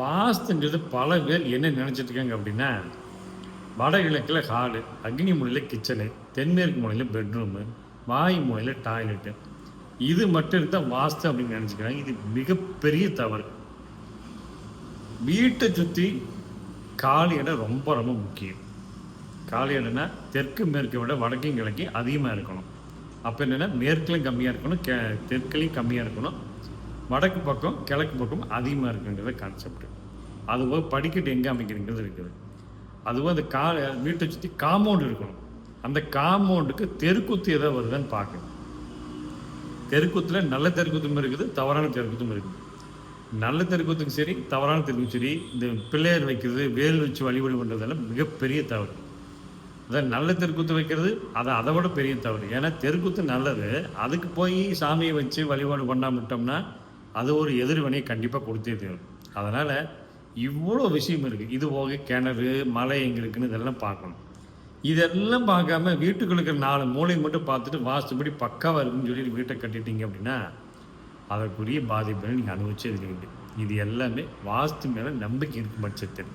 வாஸ்துன்றது பல பேர் என்ன நினச்சிட்ருக்காங்க அப்படின்னா வடகிழக்கில் ஹாலு அக்னி மூலையில் கிச்சனு தென்மேற்கு மூலையில் பெட்ரூமு வாய் மூலையில் டாய்லெட்டு இது மட்டும் இருந்தால் வாஸ்து அப்படின்னு நினச்சிக்கிறாங்க. இது மிகப்பெரிய தவறு. வீட்டை சுற்றி காலி இடம் ரொம்ப ரொம்ப முக்கியம். காலி இடம்னா தெற்கு மேற்கை விட வடக்கும் கிழக்கையும் அதிகமாக இருக்கணும். அப்போ என்னென்னா மேற்குலையும் கம்மியாக இருக்கணும் கே தெற்குலையும் கம்மியாக இருக்கணும். வடக்கு பக்கம் கிழக்கு பக்கம் அதிகமாக இருக்குங்கிறத கான்செப்ட் அதுபோக படிக்கட்டு எங்கே அமைக்கிறங்கிறது இருக்குது. அதுவும் அந்த கா வீட்டை சுற்றி காம்பவுண்ட் இருக்கணும். அந்த காம்பவுண்டுக்கு தெருக்குத்து எதை வருதுன்னு பார்க்கணும். தெருக்குத்தில் நல்ல தெருக்குத்தும் இருக்குது தவறான தெருக்குத்தும் இருக்குது. நல்ல தெருக்குத்துக்கும் சரி தவறான தெருக்கும் சரி இந்த பிள்ளையார் வைக்கிறது வேல் வச்சு வழிபாடு பண்ணுறதெல்லாம் மிகப்பெரிய தவறு. அதான் நல்ல தெருக்குத்து வைக்கிறது அது அதை விட பெரிய தவறு. ஏன்னா தெருக்குத்து நல்லது. அதுக்கு போய் சாமியை வச்சு வழிபாடு பண்ணாமட்டோம்னா அது ஒரு எதிர்வினை கண்டிப்பாக கொடுத்தே தீரும். அதனால் இவ்வளோ விஷயம் இருக்குது இது போக கிணறு மலை எங்கே இருக்குன்னு இதெல்லாம் பார்க்கணும். இதெல்லாம் பார்க்காம வீட்டுக்குள்ள இருக்கிற நாலு மூலையை மட்டும் பார்த்துட்டு வாஸ்துபடி பக்காவாக இருக்குன்னு சொல்லி வீட்டை கட்டிட்டீங்க அப்படின்னா அதற்குரிய பாதிப்பை நீங்கள் அனுபவிச்சே இருக்கீங்க இது எல்லாமே வாஸ்து மேலே நம்பிக்கை இருக்கும் பட்சத்தில்.